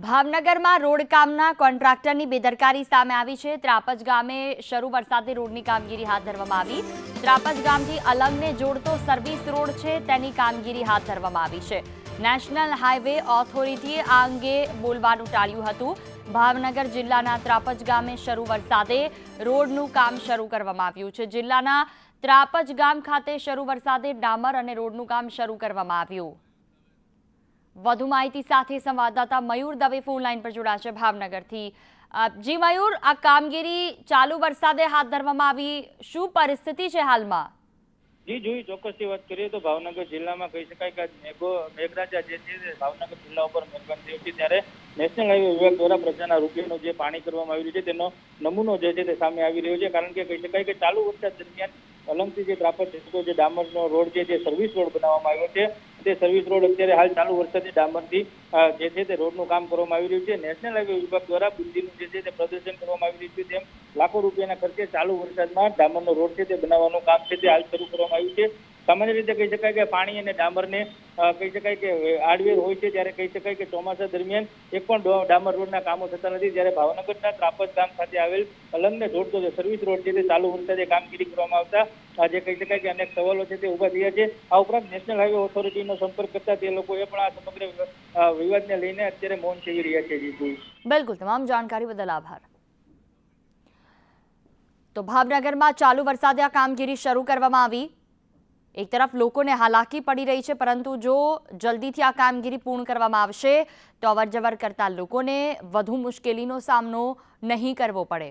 ભાવનગરમાં રોડ કામના કોન્ટ્રાક્ટરની બેદરકારી સામે આવી છે. ત્રાપજ ગામે શરૂ વરસાદે રોડની કામગીરી હાથ ધરવામાં આવી. ત્રાપજ ગામથી અલંગને જોડતો સર્વિસ રોડ છે, તેની કામગીરી હાથ ધરવામાં આવી છે. નેશનલ હાઈવે ઓથોરિટીએ આ અંગે બોલવાનું ટાળ્યું હતું. ભાવનગર જિલ્લાના ત્રાપજ ગામે શરૂ વરસાદે રોડનું કામ શરૂ કરવામાં આવ્યું છે. જિલ્લાના ત્રાપજ ગામ ખાતે શરૂ વરસાદે ડામર અને રોડનું કામ શરૂ કરવામાં આવ્યું. વધુ માહિતી સાથે સંવાદદાતા મયુર દવે ફોન લાઈન પર જોડાશે ભાવનગરથી. જી મયુર, આ કામગીરી ચાલુ વરસાદે હાથ ધરવામાં આવી. શું પરિસ્થિતિ છે હાલમાં? જી જોઈ ચોક્કસથી વાત કરીએ તો ભાવનગર જિલ્લામાં કહી શકાય કે મેઘો, મેઘરાજા જે છે ભાવનગર જિલ્લા ઉપર મહેરબાન થયું છે. ત્યારે નેશનલ હાઈવે વિભાગ દ્વારા પ્રજાના રૂપિયાનું જે પાણી કરવામાં આવી રહ્યું છે, તેનો નમૂનો જે છે તે સામે આવી રહ્યો છે. કારણ કે કહી શકાય કે ચાલુ વરસાદ દરમિયાન અલંગથી જે ત્રાપજ જતો જે ડામરનો રોડ છે, જે સર્વિસ રોડ બનાવવામાં આવ્યો છે તે સર્વિસ રોડ અત્યારે હાલ ચાલુ વરસાદથી ડામરથી જે છે તે રોડનું કામ કરવામાં આવી રહ્યું છે. નેશનલ હાઈવે વિભાગ દ્વારા બુદ્ધિનું જે છે તે પ્રદર્શન કરવામાં આવી રહ્યું છે. તેમ લાખો રૂપિયાના ખર્ચે ચાલુ વરસાદમાં ડામરનો રોડ છે તે બનાવવાનું કામ છે તે હાલ શરૂ કરવામાં આવ્યું છે. સામાન્ય રીતે કહી શકાય કે પાણી અને ડામરને કહી શકાય કે આડવેર હોય છે ત્યારે કહી શકાય કે ચોમાસા દરમિયાન એક પણ ડામર રોડના કામો થતા નથી. જ્યારે ભાવનગરના ત્રાપજ ગામ ખાતે આવેલ અલંગને જોડતો જે સર્વિસ રોડ છે તે ચાલુ વરસાદે કામગીરી કરવામાં આવતા. આજે કહી શકાય કે અનેક સવાલો છે તે ઊભા થયા છે. આ ઉપરાંત નેશનલ હાઈવે ઓથોરિટીનો સંપર્ક કરતા તે લોકોએ પણ આ સમગ્ર વિવાદને લઈને અત્યારે મૌન સેવી રહ્યા છે જીતુ બિલકુલ, તમામ જાણકારી બદલ આભાર. તો ભાવનગરમાં ચાલુ વરસાદે આ કામગીરી શરૂ કરવામાં આવી. એક તરફ લોકોને હાલાકી પડી રહી છે, પરંતુ જો જલ્દીથી આ કામગીરી પૂર્ણ કરવામાં આવશે, તો અવરજવર કરતા લોકોને વધુ મુશ્કેલીનો સામનો નહીં કરવો પડે.